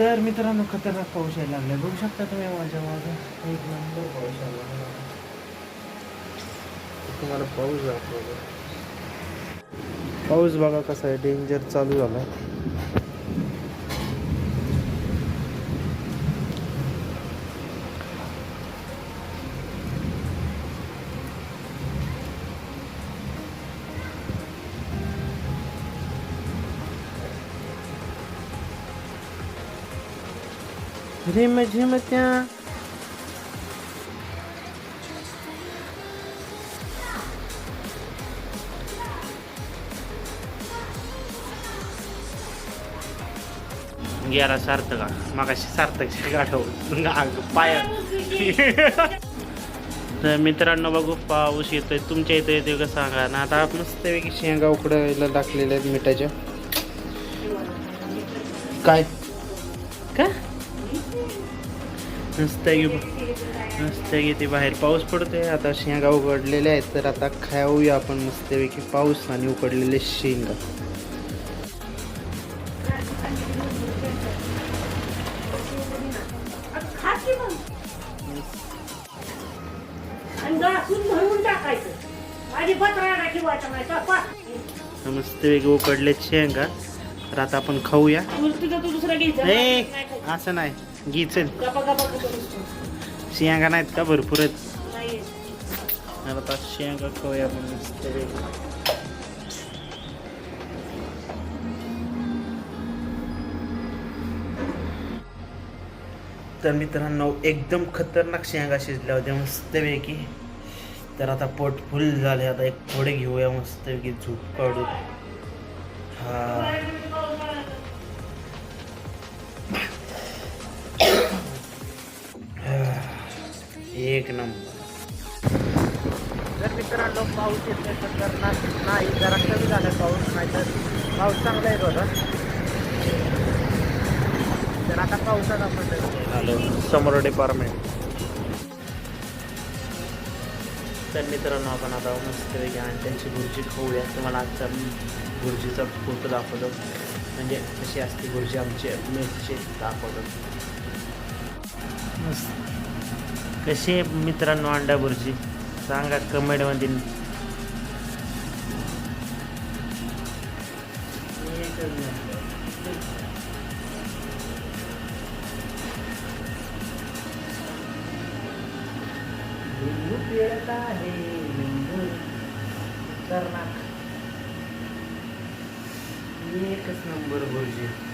तर मित्रांनो खतरनाक पाऊस यायला लागलाय. बघू शकता तुम्ही माझ्या मागे. एक नंबर पाऊस आला तुम्हाला पाऊस दाखवतो पाऊस बघा कसा आहे. डेंजर चालू झालाय. झिम झिम त्या गेला सार्थका मागाशी सार्थकची गाठव पाय तर मित्रांनो बघू पाऊस येतोय तुमच्या इथं येतोय का सांगा ना? आता मस्तपैकी शेंगा उकडायला टाकलेल्या आहेत मिठाच्या. काय? नुसतं की नुसतं की ते बाहेर पाऊस पडतोय. आता शेंगा उघडलेल्या आहेत तर आता खाऊया आपण मस्तपैकी पाऊस आणि उकडलेले शेंगा. तपा मस्तपैकी उकडले शेंगा. तर आता आपण खाऊया. असं नाही. घी चल. शेंगा नाहीत का भरपूर खाऊया आपण मस्तपैकी तर मित्रांनो एकदम खतरनाक शेंगा शिजल्या होत्या मस्तपैकी. तर आता पोट फुल झाले आता एक थोडे घेऊया मस्तपैकी झूप काढून. एक नंबर. तर मित्रांनो पाऊस येतोय खतरनाक नाही जरा कमी झाला पाऊस नाही तर पाऊस चांगला येत होता. तर आता पावसात आपण हॅलो समोर डिपार्टमेंट तर मित्रांनो आपण आता मस्तपैकी अंड्यांची भुर्जी खाऊया. तुम्हाला आजचा भुर्जीचा फोटो दाखवतो. म्हणजे कशी असते भुर्जी आमची मिरची दाखवतो. मस्त. कशी आहे मित्रांनो अंडा बुर्जी सांगा कमेंटमध्ये एकच नंबर बुर्जी